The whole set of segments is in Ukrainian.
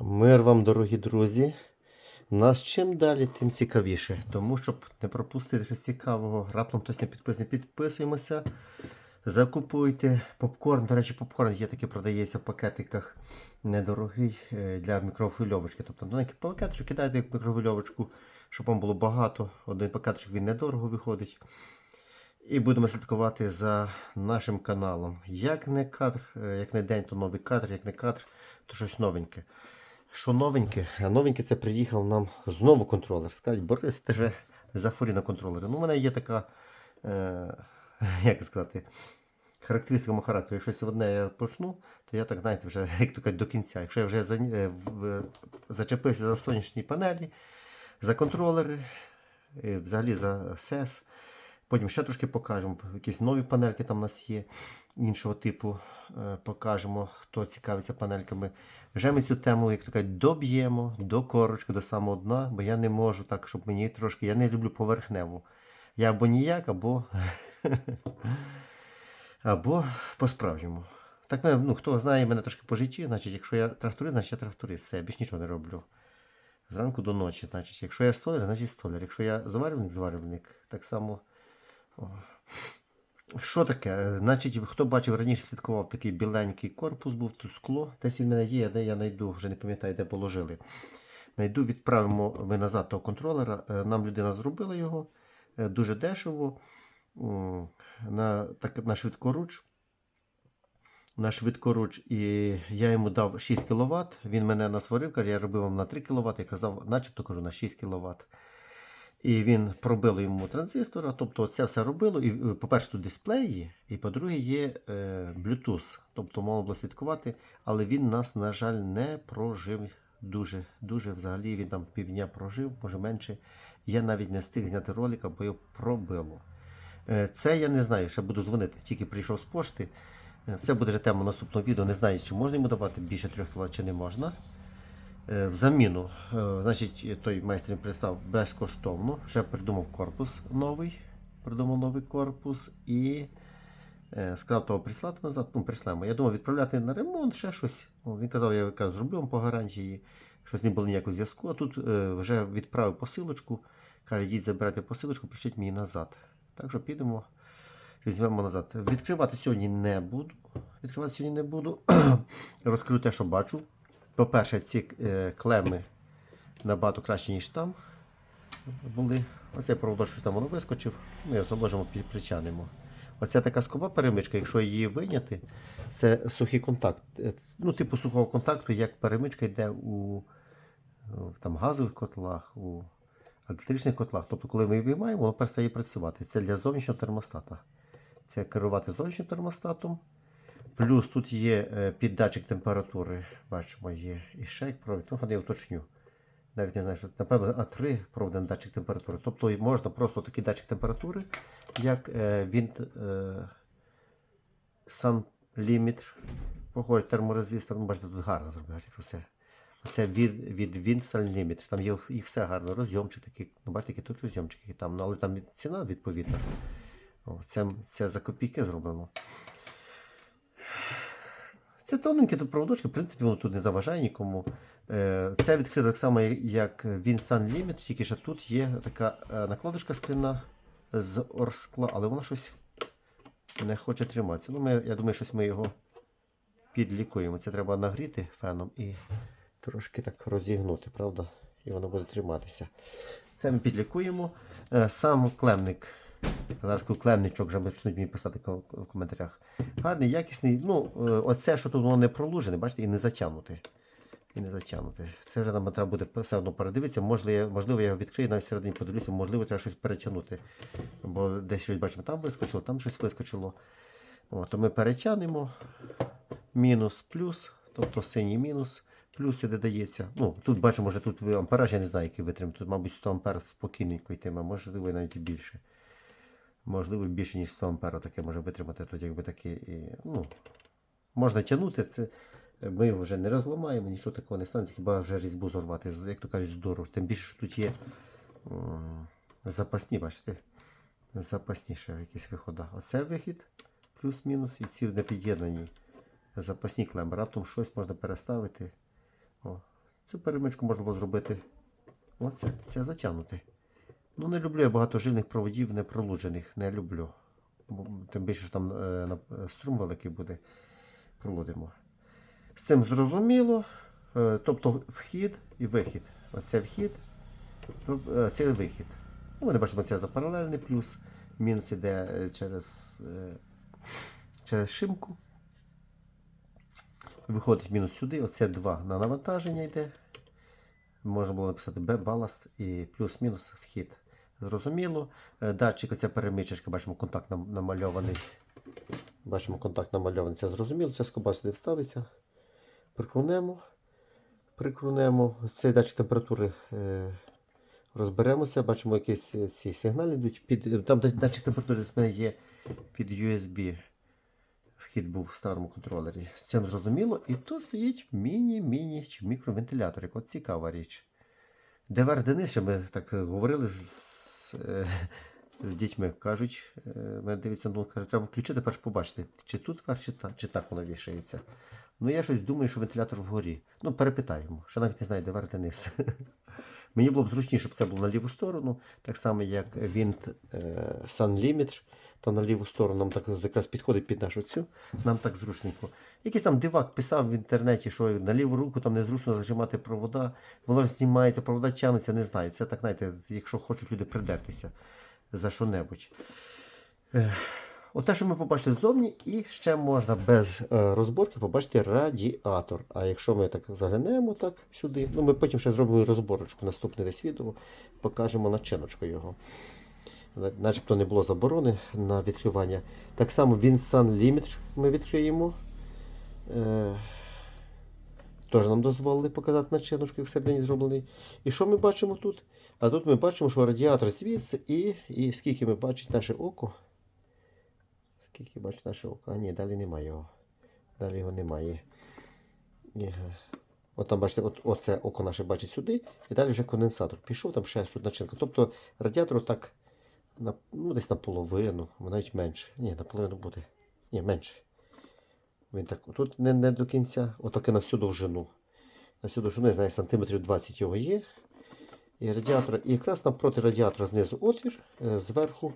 Мир вам, дорогі друзі. Нас чим далі, тим цікавіше. Тому щоб не пропустити щось цікавого, раптом хтось не підписаний, підписуємося. Закупуйте попкорн. До речі, попкорн є такий, продається в пакетиках недорогий е, для мікрохвильовочки. Тобто маленький пакетичок кидайте в мікрохвильовочку, щоб вам було багато. Один пакетичок він недорого виходить. І будемо слідкувати за нашим каналом. Як не кадр, е, як не день, то новий кадр, як не кадр, то щось новеньке. Що новеньке? Новеньке це приїхав нам знову контролер. Скажуть, Борис, ти вже захворів на контролери. Ну, у мене є така, е, як сказати, характеристика мого характеру. Якщо одне я почну, то я так, знаєте, вже як то кажуть, до кінця. Якщо я вже за, е, в- зачепився за сонячні панелі, за контролери, і взагалі за СЕС. Потім ще трошки покажемо. Якісь нові панельки там у нас є іншого типу. Е, Покажемо, хто цікавиться панельками. Вже ми цю тему, як то кажуть, доб'ємо до корочки, до самого дна, бо я не можу так, щоб мені трошки. Я не люблю поверхневу. Я або ніяк, або. або по-справжньому. Так, ну, хто знає мене трошки по житті, значить, якщо я тракторист, значить я тракторист. Все, я більш нічого не роблю. Зранку до ночі, значить, якщо я столяр, значить столяр. Якщо я зварювальник, зварювальник. Так само. Що таке? Значить, хто бачив раніше слідкував такий біленький корпус, був тут скло. Десь він в мене є, де я знайду, вже не пам'ятаю, де положили. Найду, відправимо ми назад того контролера. Е, Нам людина зробила його е, дуже дешево. На, так, на швидкоруч. На швидкоруч, і я йому дав 6 кВт. Він мене насварив, каже, я робив вам на 3 кВт, я казав, начебто кажу, на 6 кВт. І він пробило йому транзистора, тобто це все робило. І, е, по-перше, тут дисплей є, і по-друге, є е, Bluetooth. Тобто можна було слідкувати, але він нас, на жаль, не прожив дуже. Дуже взагалі він там півдня прожив, може менше. Я навіть не встиг зняти ролик, бо його пробило. Е, Це я не знаю, ще буду дзвонити. Тільки прийшов з пошти. Е, Це буде вже тема наступного відео. Не знаю, чи можна йому давати більше 3 кВт, чи не можна. Е, В заміну, е, значить, той майстер пристав безкоштовно. Вже придумав корпус новий. Придумав новий корпус і е, сказав того прислати назад. Ну, прислемо. Я думав відправляти на ремонт, ще щось. Він казав, я кажу, зроблю вам по гарантії. Щось не було ніякого зв'язку. А тут вже відправив посилочку. Каже, йдіть забирайте посилочку, пишіть мені назад. Так що підемо, візьмемо назад. Відкривати сьогодні не буду. Відкривати сьогодні не буду. Розкажу те, що бачу. По-перше, ці е, клеми набагато краще, ніж там були. Оцей проводок, що там воно вискочив, ми його заложимо, притягнемо. Оця така скоба перемичка, якщо її виняти, це сухий контакт. Е, Ну, типу сухого контакту, як перемичка йде у там, газових котлах, у електричних котлах. Тобто, коли ми її виймаємо, воно перестає працювати. Це для зовнішнього термостата. Це керувати зовнішнім термостатом. Плюс тут є е, піддатчик температури, бачимо, є і ще як провід. Ну, я уточню. Навіть не знаю, що напевно А3 проводить на датчик температури. Тобто можна просто такий датчик температури, як е, він Sun Limit, похожий терморезистор. Ну, бачите, тут гарно бачите, все. Це від, від Sun Limit. Там є їх все гарно. Розйомчик такий. Ну, бачите, які тут розйомчики там. Ну, але там ціна відповідна. О, це, це за копійки зроблено. Це тоненькі тут проводочки, в принципі, воно тут не заважає нікому. Е, Це відкрито так само, як він Sun Limit, тільки що тут є така е, накладочка скляна з оргскла, але вона щось не хоче триматися. Ну, ми, я думаю, щось ми його підлікуємо. Це треба нагріти феном і трошки так розігнути, правда? І воно буде триматися. Це ми підлікуємо. Е, Сам клемник. Зараз клемничок вже почнуть мені писати в коментарях. Гарний, якісний. Ну, е, оце, що тут воно не пролужене, бачите, і не затягнути. І не затягнути. Це вже нам треба буде все одно передивитися. Можливо, можливо, я його відкрию навіть всередині подивлюся, можливо, треба щось перетягнути. Бо десь щось бачимо, там вискочило, там щось вискочило. О, то ми перетягнемо. Мінус, плюс, тобто синій мінус, плюс сюди дається. Ну, тут бачимо, що тут ампераж, я не знаю, який витримає. Тут, мабуть, 100 ампер спокійненько йтиме, можливо, навіть і більше. Можливо, більше, ніж 100 ампера таке може витримати. Тут якби таке, ну, можна тягнути. Це, ми його вже не розламаємо, нічого такого не станеться, хіба вже різьбу зорвати, як то кажуть, здорово. Тим більше що тут є м, запасні, бачите, запасні ще якісь виходи. Оце вихід, плюс-мінус, і ці не під'єднані запасні клеми. Раптом щось можна переставити. О, Цю перемичку можна було зробити. Оце, це затягнути. Ну, не люблю я багатожильних проводів непролуджених. Не люблю. Тим більше що там е, струм великий буде. Пролудимо. З цим зрозуміло. Е, тобто вхід і вихід. Оце вхід, е, це вихід. Ну, ми бачимо, це за паралельний плюс. Мінус іде е, через, е, через шимку. Виходить мінус сюди. Оце 2 на навантаження йде. Можна було написати Б баласт і плюс-мінус вхід. Зрозуміло. Е, Датчик, оця перемичечка, бачимо, контакт намальований. Бачимо, контакт намальований. Це зрозуміло. Ця скоба сюди вставиться. Прикрунемо. Прикрунемо. Цей датчик температури е, розберемося. Бачимо, якісь е, ці сигнали йдуть. Під, там датчик температури є під USB. Вхід був в старому контролері. Цим зрозуміло. І тут стоїть міні-міні чи мікровентилятор. От цікава річ. Де верх Денис, ще ми так говорили е, з дітьми. Кажуть, е, мене дивиться, ну каже, треба включити, перш побачити, чи тут верх, чи так, чи так воно вішається. Ну я щось думаю, що вентилятор вгорі. Ну, перепитаємо. що навіть не знаю, де верх Денис. Мені було б зручніше, щоб це було на ліву сторону, так само, як Wind е, Sun Limiter. Там на ліву сторону нам так якраз підходить під нашу цю, нам так зручненько. Якийсь там дивак писав в інтернеті, що на ліву руку там незручно зажимати провода, воно знімається, провода тягнуться, не знаю. Це так, знаєте, якщо хочуть люди придертися за що-небудь. Оте, що ми побачили ззовні, і ще можна без е, розборки побачити радіатор. А якщо ми так заглянемо так сюди, ну ми потім ще зробимо розборочку, наступне десь відео, покажемо начиночку його. Начебто не було заборони на відкривання. Так само Winsun Limit ми відкриємо. Е, Теж нам дозволили показати начиночку, як всередині зроблений. І що ми бачимо тут? А тут ми бачимо, що радіатор звідси і, і скільки ми бачить наше око. Скільки бачить наше око? А ні, далі немає його. Далі його немає. От там бачите, от, оце око наше бачить сюди, і далі вже конденсатор. Пішов там ще тут начинка. Тобто радіатор так на, ну, десь наполовину, навіть менше. Ні, наполовину буде. Ні, менше. Він так, тут не, не до кінця, отаке на всю довжину. На всю довжину, я знаю, сантиметрів 20 його є. І радіатор, і якраз напроти радіатора знизу отвір, е, зверху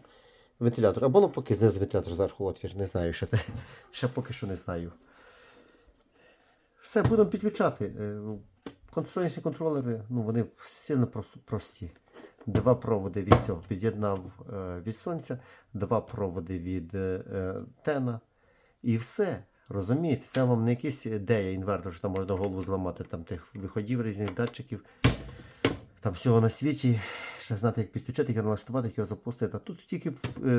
вентилятор. Або навпаки, знизу вентилятор, зверху отвір. Не знаю ще. те. Ще поки що не знаю. Все, будемо підключати. Е, Сонячні контролери, ну вони сильно прості. Два проводи від цього під'єднав е, від сонця, два проводи від е, тена. І все. Розумієте, це вам не якийсь ідея інвертор, що там можна голову зламати, там тих виходів різних датчиків. Там всього на світі. Ще знати, як підключити, як налаштувати, як його запустити. А тут тільки е,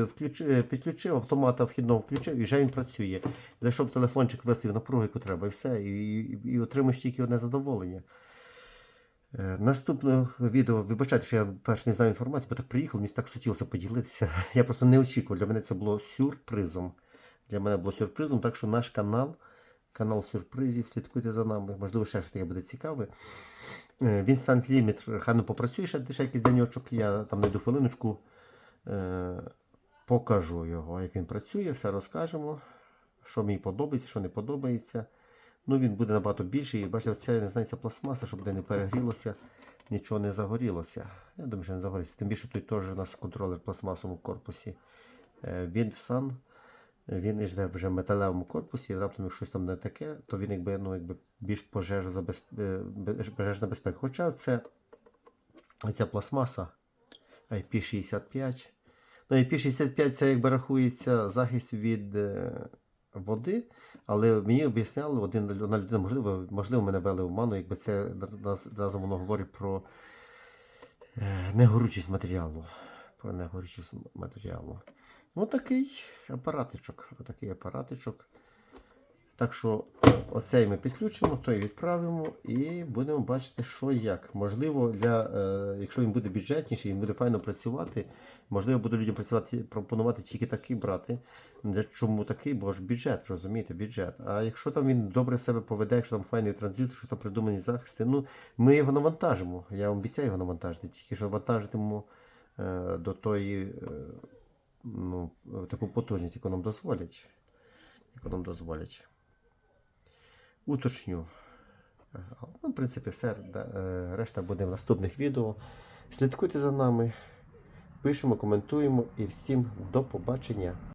включи- е, підключив, автомата вхідного включив і вже він працює. Зайшов телефончик, виставив напругу, яку треба, і все. І, і, і отримуєш тільки одне задоволення. Е, Наступного відео, вибачайте, що я перш не знаю інформацію, бо так приїхав, мені так хотілося поділитися. Я просто не очікував. Для мене це було сюрпризом. Для мене було сюрпризом, так що наш канал, канал сюрпризів, слідкуйте за нами. Можливо, ще щось буде цікаве. Е, Він Сант Ліміт, хай не попрацює ще, ще якийсь денечок, я там найду хвилиночку, е, покажу його, як він працює, все розкажемо, що мені подобається, що не подобається. Ну, він буде набагато більший. Бачите, це не знаю, ця пластмаса, щоб не перегрілося, нічого не загорілося. Я думаю, що не загориться. Тим більше тут теж у нас контролер в пластмасовому корпусі. Е, Він сан. Він йде вже в металевому корпусі, і раптом щось там не таке, то він якби, ну, якби більш пожежозабез... е, пожежна безпека. Хоча це ця пластмаса IP65. Ну, IP65 це якби рахується захист від е, води, але мені об'ясняли один, людина, можливо, можливо, мене вели в ману, якби це разом воно говорить про е, негорючість матеріалу. Про негорючість матеріалу. Отакий апаратичок. Отакий апаратичок. Так що оцей ми підключимо, той відправимо і будемо бачити, що як. Можливо, для, е, якщо він буде бюджетніший, він буде файно працювати. Можливо, буду людям працювати, пропонувати тільки такий брати. Чому такий? Бо ж бюджет, розумієте, бюджет. А якщо там він добре себе поведе, якщо там файний транзистор, що там придумані захисти, ну ми його навантажимо. Я вам обіцяю його навантажити, тільки що вантажитиму е, до тої. Е, ну, таку потужність, яку нам дозволять. Яку нам дозволять. Уточню. Е, Ну, в принципі, все. Е, Решта буде в наступних відео. Слідкуйте за нами, пишемо, коментуємо і всім до побачення.